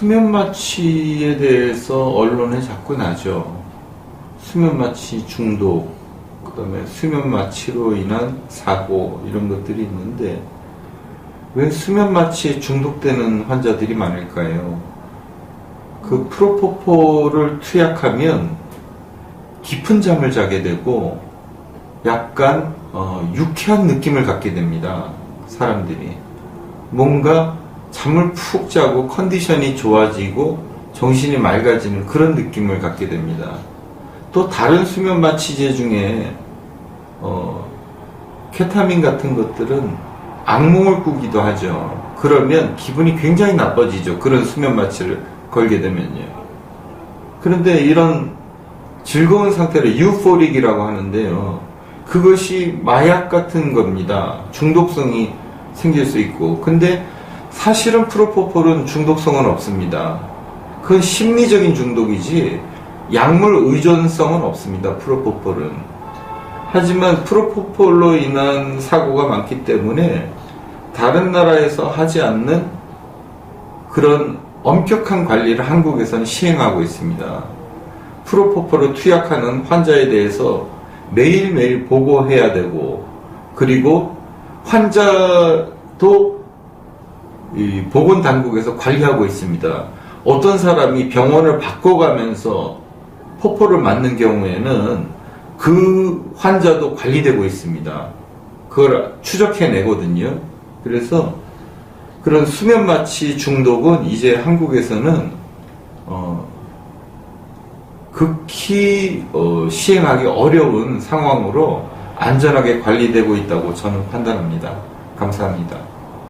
수면 마취에 대해서 언론에 자꾸 나죠. 수면 마취 중독, 그다음에 수면 마취로 인한 사고 이런 것들이 있는데 왜 수면 마취에 중독되는 환자들이 많을까요? 그 프로포폴을 투약하면 깊은 잠을 자게 되고 약간 어, 유쾌한 느낌을 갖게 됩니다. 사람들이 뭔가 잠을 푹 자고 컨디션이 좋아지고 정신이 맑아지는 그런 느낌을 갖게 됩니다. 또 다른 수면 마취제 중에 어, 케타민 같은 것들은 악몽을 꾸기도 하죠. 그러면 기분이 굉장히 나빠지죠. 그런 수면 마취를 걸게 되면요. 그런데 이런 즐거운 상태를 유포릭이라고 하는데요. 그것이 마약 같은 겁니다. 중독성이 생길 수 있고. 근데 사실은 프로포폴은 중독성은 없습니다. 그건 심리적인 중독이지 약물 의존성은 없습니다. 프로포폴은. 하지만 프로포폴로 인한 사고가 많기 때문에 다른 나라에서 하지 않는 그런 엄격한 관리를 한국에서는 시행하고 있습니다. 프로포폴을 투약하는 환자에 대해서 매일매일 보고해야 되고 그리고 환자도 이 보건 당국에서 관리하고 있습니다. 어떤 사람이 병원을 바꿔가면서 포포를 맞는 경우에는 그 환자도 관리되고 있습니다. 그걸 추적해내거든요. 그래서 그런 수면 마취 중독은 이제 한국에서는 어, 극히 어, 시행하기 어려운 상황으로 안전하게 관리되고 있다고 저는 판단합니다. 감사합니다.